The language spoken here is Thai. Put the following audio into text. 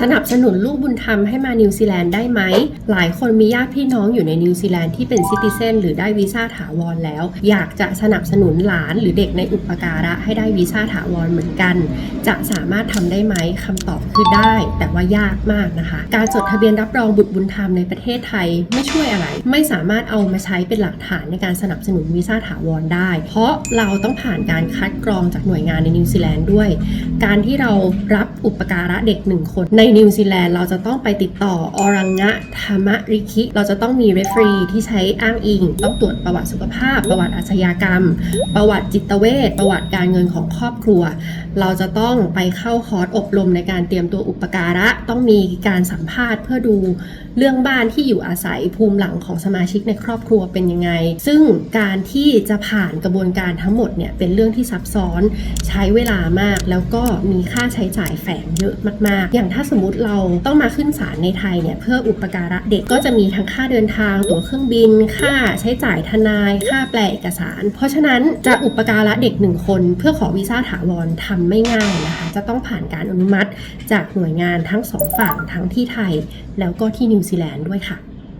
สนับสนุนลูกบุญธรรมให้มานิวซีแลนด์ได้ไหม หลายคนมีญาติพี่น้องอยู่ในนิวซีแลนด์ที่เป็นซิติเซนหรือได้วีซ่าถาวรแล้ว อยากจะสนับสนุนหลานหรือเด็กในอุปการะให้ได้วีซ่าถาวรเหมือนกัน จะสามารถทำได้ไหมคำตอบคือได้ แต่ว่ายากมากนะคะ การจดทะเบียนรับรองบุตรบุญธรรมในประเทศไทยไม่ช่วยอะไร ไม่สามารถเอามาใช้เป็นหลักฐานในการสนับสนุนวีซ่าถาวรได้ เพราะเราต้องผ่านการคัดกรองจากหน่วยงานในนิวซีแลนด์ด้วย การที่เรารับอุปการะเด็กหนึ่งคนในนิวซีแลนด์เราจะต้องไปติดต่ออรังงะธรรมริคิ เราจะต้องมีเรฟรีที่ใช้อ้างอิง ต้องตรวจประวัติสุขภาพ ประวัติอาชญากรรม ประวัติจิตเวชประวัติการเงินของครอบครัว เราจะต้องไปเข้าคอร์สอบรมในการเตรียมตัวอุปการะ ต้องมีการสัมภาษณ์เพื่อดูเรื่องบ้านที่อยู่อาศัยภูมิหลังของสมาชิกในครอบครัวเป็นยังไง ซึ่งการที่จะผ่านกระบวนการทั้งหมดเนี่ยเป็นเรื่องที่ซับซ้อนใช้เวลามากแล้วก็มีค่าใช้จ่ายแฝงเยอะมากๆอย่างถ้าสมมติเราต้องมาขึ้นศาลในไทยเนี่ยเพื่ออุปการะเด็กก็จะมีทั้งค่าเดินทางตั๋วเครื่องบิน ค่าใช้จ่ายทนาย ค่าแปลเอกสาร เพราะฉะนั้นจะอุปการะเด็กหนึ่งคน เพื่อขอวีซ่าถาวรทำไม่ง่ายนะคะ จะต้องผ่านการอนุมัติจากหน่วยงานทั้งสองฝั่งทั้งที่ไทย แล้วก็ที่นิวซีแลนด์ด้วยค่ะ